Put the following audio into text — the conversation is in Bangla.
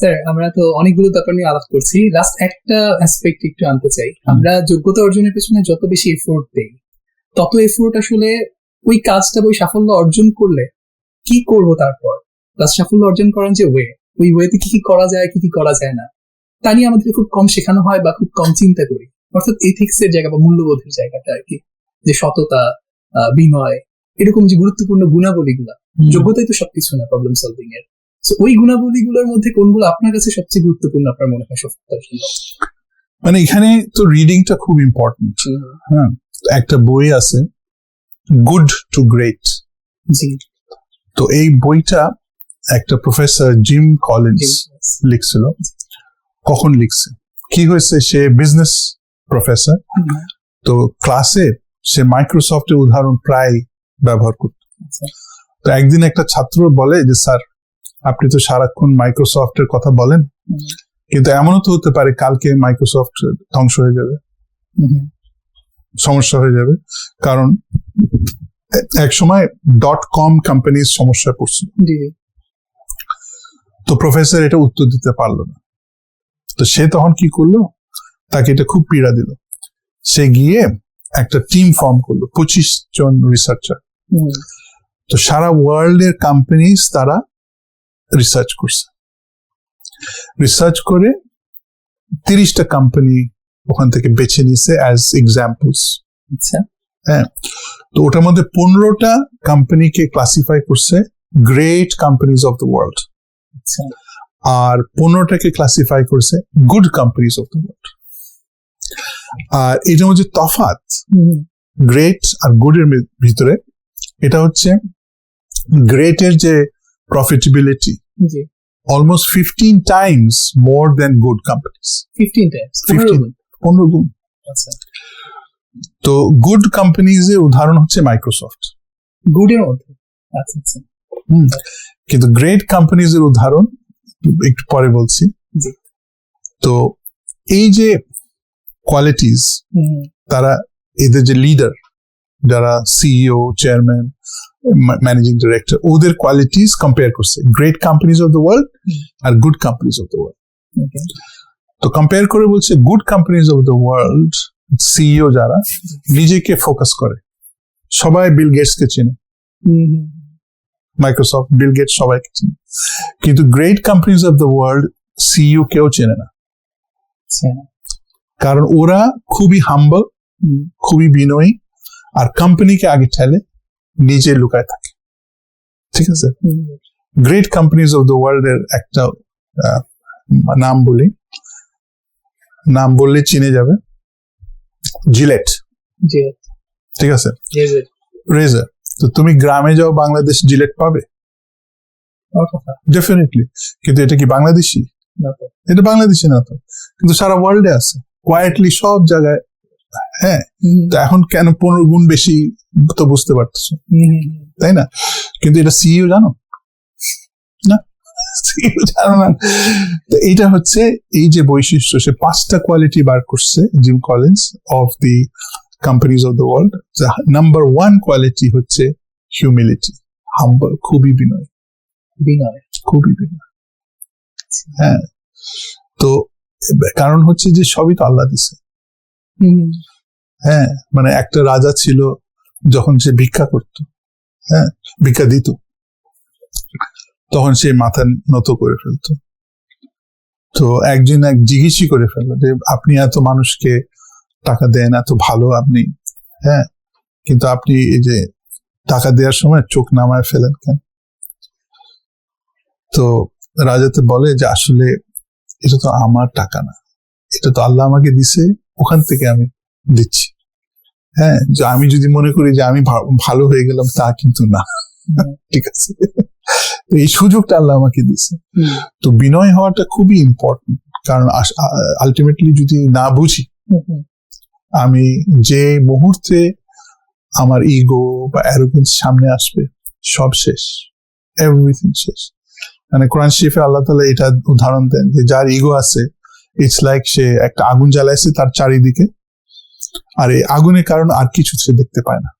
স্যার আমরা তো অনেকগুলো ব্যাপার নিয়ে আলাপ করছি। লাস্ট একটা অ্যাসপেক্ট একটু আনতে চাই। আমরা যোগ্যতা অর্জনের পেছনে যত বেশি এফোর্ট দেই তত এফোর্ট আসলে ওই কাজটা ওই সাফল্য অর্জন করলে কি করব তারপর? প্লাস সাফল্য অর্জন করার যে ওয়ে ওই ওয়েতে কি কি করা যায় কি কি করা যায় না তা নিয়ে আমাদের খুব কম শেখানো হয় বা খুব কম চিন্তা করি। অর্থাৎ এথিক্স এর জায়গা বা মূল্যবোধের জায়গাটা আর কি যে সততা বিনয় এরকম যে গুরুত্বপূর্ণ গুণাবলী গুণাবলীগুলা যোগ্যতাই তো সবকিছু না প্রবলেম সলভিং এর। ওই গুণাবলীগুলোর মধ্যে কোনগুলো আপনার কাছে সবচেয়ে গুরুত্বপূর্ণ আপনার মনে হয় সফলতার জন্য মানে এখানে তো রিডিংটা খুব ইম্পর্টেন্ট হ্যাঁ একটা বই আছে গুড টু গ্রেট জি। তো এই বইটা একটা প্রফেসর জিম কলিন্স লিখছিল। কখন লিখছে? কি হয়েছে? সে বিজনেস প্রফেসর তো ক্লাসে সে মাইক্রোসফটের উদাহরণ প্রায় ব্যবহার করত। আচ্ছা। তো একদিন একটা ছাত্র বলে যে স্যার আপনি তো সারাক্ষণ মাইক্রোসফটের কথা বলেন। কিন্তু এমনও তো হতে পারে কালকে মাইক্রোসফট ধ্বংস হয়ে যাবে। সমস্যা হয়ে যাবে। কারণ এক সময় ডট কম কোম্পানির সমস্যা পড়ছিল। তো প্রফেসর এটা উত্তর দিতে পারল না। তো সে তখন কি করল? তাকে এটা খুব পীড়া দিল। সে গিয়ে একটা টিম ফর্ম করল পঁচিশ জন রিসার্চার তো সারা ওয়ার্ল্ডের কোম্পানিজ তারা রিসার্চ করছে। রিসার্চ করে তিরিশটা কোম্পানি ওখান থেকে বেছে নিছে অ্যাজ এক্সাম্পলস হ্যাঁ তো ওটার মধ্যে পনেরোটা কোম্পানিকে ক্লাসিফাই করছে great companies of the world আর পনেরোটাকে ক্লাসিফাই করছে good companies of the world আর এটার মধ্যে তফাৎ। হুম, গ্রেট আর গুড এর ভিতরে। এটা হচ্ছে গ্রেটের যে প্রফিটেবিলিটি জি। Almost fifteen times more than good companies fifteen times পনেরো গুণ। আচ্ছা। তো গুড কোম্পানিজ এর উদাহরণ হচ্ছে মাইক্রোসফট গুডের মধ্যে। আচ্ছা আচ্ছা। কিন্তু গ্রেট কোম্পানিজ এর উদাহরণ একটু পরে বলছি। তো এই যে কোয়ালিটিস তারা এদের যে লিডার যারা সিইও চেয়ারম্যান ম্যানেজিং ডিরেক্টর ওদের কোয়ালিটিস কম্পেয়ার করছে। Great companies of the world R good companies of the world তো কম্পেয়ার করে বলছে good companies of the world CEO যারা নিজেকে ফোকাস করে। সবাই বিল গেটস কে চেনে মাইক্রোসফট বিল গেটস সবাইকে চেনে। কিন্তু great companies of the world CEO কেউ চেনে না। আচ্ছা। কারণ ওরা খুবই হাম্বল খুবই বিনয়ী আর কোম্পানিকে আগে ঠেলে নিজে লুকায় থাকে। ঠিক আছে? Great companies of the world এর একটা নাম বলি। নাম বললে চিনে যাবে। জিলেট ঠিক আছে? রেজার তো তুমি গ্রামে যাও বাংলাদেশ জিলেট পাবে? ডেফিনেটলি কিন্তু এটা কি বাংলাদেশি? এটা বাংলাদেশি না তো। কিন্তু সারা ওয়ার্ল্ডে আছে। কোয়াইটলি সব জায়গায় হ্যাঁ তো এখন কেন পনেরো গুণ বেশি তো বুঝতে পারতেছো। তাই না? কিন্তু এটা সিইও জানো? না? CEO জানো না। তো এইটা হচ্ছে এই যে বৈশিষ্ট্য সে পাঁচটা কোয়ালিটি বার করছে Jim Collins of the companies of the world number one quality হচ্ছে হিউমিলিটি হাম্বল খুবই বিনয়। বিনয়। খুবই বিনয়। হ্যাঁ। তো কারণ হচ্ছে যে সবই তো আল্লাহ দিছে। হ্যাঁ মানে একটা রাজা ছিল যখন সে ভিক্ষা করত হ্যাঁ ভিক্ষা দিত, তখন সে মাথা নত করে ফেলতো। তো একদিন এক জিজ্ঞেসই করে ফেলল যে, আপনি এত মানুষকে টাকা দেন, এত ভালো আপনি হ্যাঁ কিন্তু আপনি এই যে টাকা দেওয়ার সময় চোখ নামায় ফেলেন কেন? তো রাজাতে বলে যে, আসলে এটা তো আমার টাকা না, এটা তো আল্লাহ আমাকে দিছে ওখান থেকে আমি দিচ্ছি। হ্যাঁ যে আমি যদি মনে করি যে আমি ভালো হয়ে গেলাম তা কিন্তু না। ঠিক আছে? এই সুযোগটা আল্লাহ আমাকে দিছে তো বিনয় হওয়াটা খুবই ইম্পর্টেন্ট কারণ আলটিমেটলি যদি না বুঝি আমি যে মুহূর্তে আমার ইগো বা অ্যারোগেন্স সামনে আসবে সব শেষ। এভরিথিং শেষ। মানে কোরআন শরীফে আল্লাহ তালা এটা উদাহরণ দেন যে যার ইগো আছে ইটস লাইক সে একটা আগুন জ্বালাইছে তার চারিদিকে। আর এই আগুনের কারণ আর কিছু সে দেখতে পায় না।